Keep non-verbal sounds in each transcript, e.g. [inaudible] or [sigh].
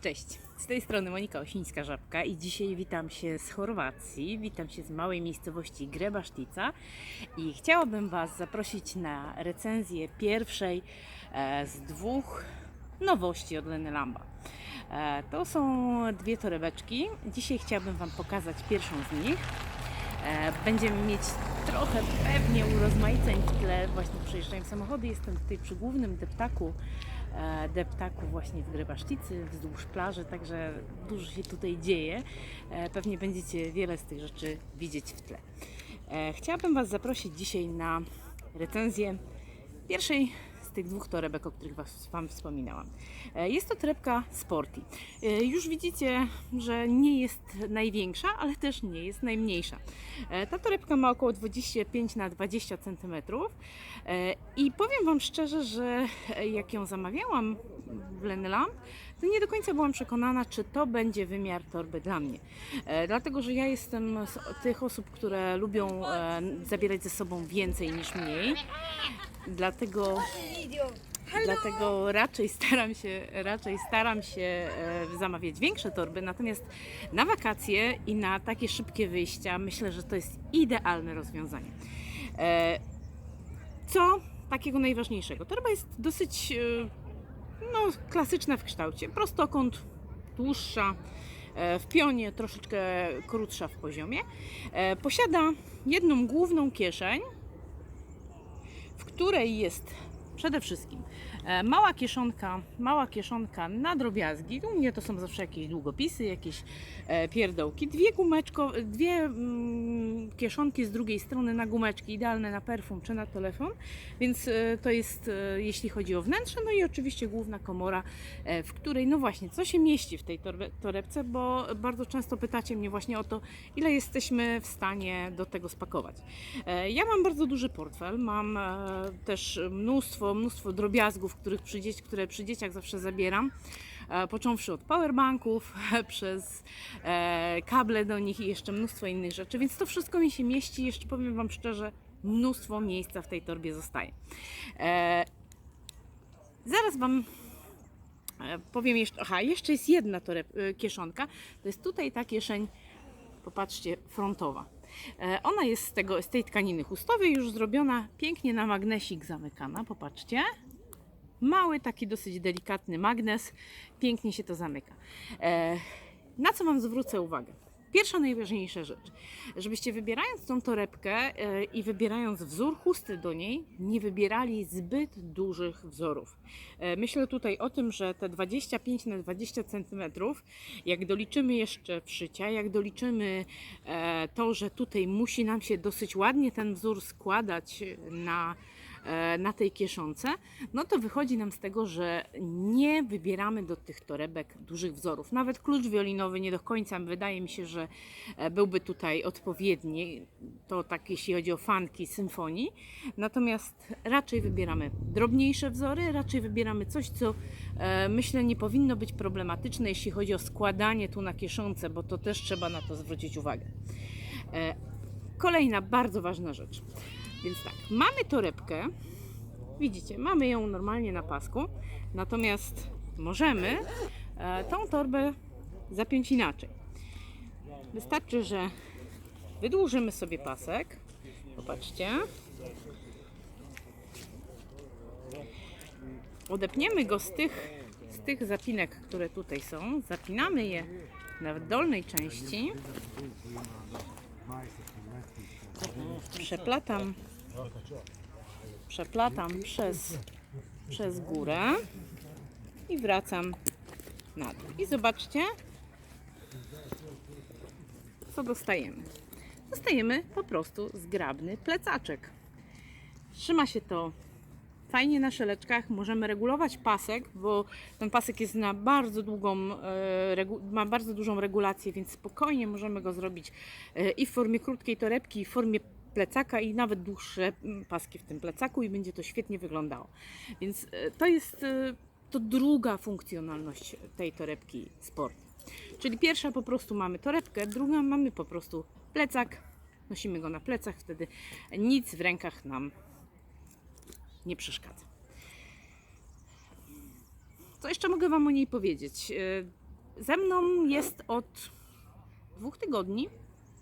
Cześć, z tej strony Monika Osińska-Żabka i dzisiaj witam się z Chorwacji, witam się z małej miejscowości Grebasztica i chciałabym Was zaprosić na recenzję pierwszej e, z dwóch nowości od Leny Lamba. E, To są dwie torebeczki. Dzisiaj chciałabym Wam pokazać pierwszą z nich. E, Będziemy mieć trochę pewnie urozmaiceń w tle. Właśnie przejeżdżają samochody. Jestem tutaj przy głównym deptaku, e, deptaku właśnie w Grybaszticy, wzdłuż plaży, także dużo się tutaj dzieje. E, Pewnie będziecie wiele z tych rzeczy widzieć w tle. E, Chciałabym Was zaprosić dzisiaj na recenzję pierwszej tych dwóch torebek, o których was, Wam wspominałam. E, Jest to torebka Sporty. E, Już widzicie, że nie jest największa, ale też nie jest najmniejsza. E, Ta torebka ma około 25 na 20 cm i powiem Wam szczerze, że jak ją zamawiałam w Lenlam, to nie do końca byłam przekonana, czy to będzie wymiar torby dla mnie. E, Dlatego, że ja jestem z tych osób, które lubią e, zabierać ze sobą więcej niż mniej. Dlatego Dlatego raczej staram się, raczej staram się e, zamawiać większe torby, natomiast na wakacje i na takie szybkie wyjścia myślę, że to jest idealne rozwiązanie. E, Co takiego najważniejszego? Torba jest dosyć e, no, klasyczna w kształcie, prostokąt, dłuższa, e, w pionie troszeczkę krótsza w poziomie. E, Posiada jedną główną kieszeń, w której jest przede wszystkim e, mała kieszonka, mała kieszonka na drobiazgi. U mnie to są zawsze jakieś długopisy, jakieś pierdołki. Dwie gumeczko, dwie mm, kieszonki z drugiej strony na gumeczki, idealne na perfum czy na telefon. Więc e, to jest, e, jeśli chodzi o wnętrze, no i oczywiście główna komora, e, w której, no właśnie, co się mieści w tej torebce, bo bardzo często pytacie mnie właśnie o to, ile jesteśmy w stanie do tego spakować. Ja mam bardzo duży portfel, mam też mnóstwo, mnóstwo drobiazgów, których przy które przy dzieciach zawsze zabieram. E, Począwszy od powerbanków, [laughs] przez e, kable do nich i jeszcze mnóstwo innych rzeczy, więc to wszystko mi się mieści. Jeszcze powiem Wam szczerze, mnóstwo miejsca w tej torbie zostaje. E, Zaraz Wam powiem jeszcze, aha, jeszcze jest jedna toreb, kieszonka, to jest tutaj ta kieszeń, popatrzcie, frontowa. Ona jest z, tego, z tej tkaniny chustowej już zrobiona, pięknie na magnesik zamykana, popatrzcie. Mały, taki dosyć delikatny magnes, pięknie się to zamyka. E, Na co Wam zwrócę uwagę? Pierwsza najważniejsza rzecz, żebyście wybierając tą torebkę e, i wybierając wzór chusty do niej, nie wybierali zbyt dużych wzorów. E, Myślę tutaj o tym, że te 25 na 20 cm, jak doliczymy jeszcze wszycia, jak doliczymy to, że tutaj musi nam się dosyć ładnie ten wzór składać na na tej kieszonce, no to wychodzi nam z tego, że nie wybieramy do tych torebek dużych wzorów. Nawet klucz wiolinowy nie do końca wydaje mi się, że e, byłby tutaj odpowiedni. To tak jeśli chodzi o fanki symfonii. Natomiast raczej wybieramy drobniejsze wzory, raczej wybieramy coś, co e, myślę nie powinno być problematyczne, jeśli chodzi o składanie tu na kieszonce, bo to też trzeba na to zwrócić uwagę. E, Kolejna bardzo ważna rzecz. Więc tak, mamy torebkę. Widzicie, mamy ją normalnie na pasku. Natomiast możemy e, tą torbę zapiąć inaczej. Wystarczy, że wydłużymy sobie pasek. Popatrzcie. Odepniemy go z tych, z tych zapinek, które tutaj są. Zapinamy je na dolnej części. Przeplatam przeplatam przez, przez górę i wracam na dół. I zobaczcie, co dostajemy. Dostajemy po prostu zgrabny plecaczek. Trzyma się to fajnie na szeleczkach. Możemy regulować pasek, bo ten pasek jest na bardzo długą, e, ma bardzo dużą regulację, więc spokojnie możemy go zrobić e, i w formie krótkiej torebki, i w formie plecaka i nawet dłuższe mm, paski w tym plecaku i będzie to świetnie wyglądało. Więc e, to jest e, to druga funkcjonalność tej torebki sport. Czyli pierwsza po prostu mamy torebkę, druga mamy po prostu plecak. Nosimy go na plecach, wtedy nic w rękach nam nie przeszkadza. Co jeszcze mogę Wam o niej powiedzieć? E, ze mną jest od dwóch tygodni,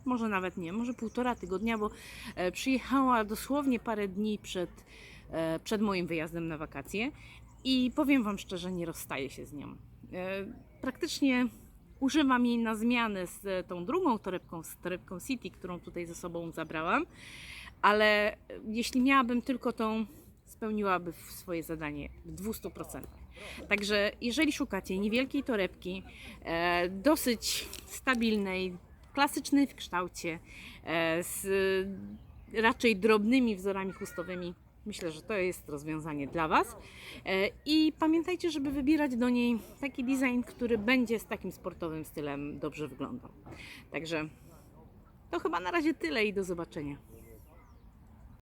może nawet nie, może półtora tygodnia, bo e, przyjechała dosłownie parę dni przed, e, przed moim wyjazdem na wakacje i powiem Wam szczerze, nie rozstaję się z nią. E, Praktycznie używam jej na zmianę z tą drugą torebką, z torebką City, którą tutaj ze sobą zabrałam, ale jeśli miałabym tylko tą, spełniłaby swoje zadanie w 200%. Także jeżeli szukacie niewielkiej torebki, dosyć stabilnej, klasycznej w kształcie, e, z raczej drobnymi wzorami chustowymi, myślę, że to jest rozwiązanie dla Was. E, I pamiętajcie, żeby wybierać do niej taki design, który będzie z takim sportowym stylem dobrze wyglądał. Także to chyba na razie tyle i do zobaczenia.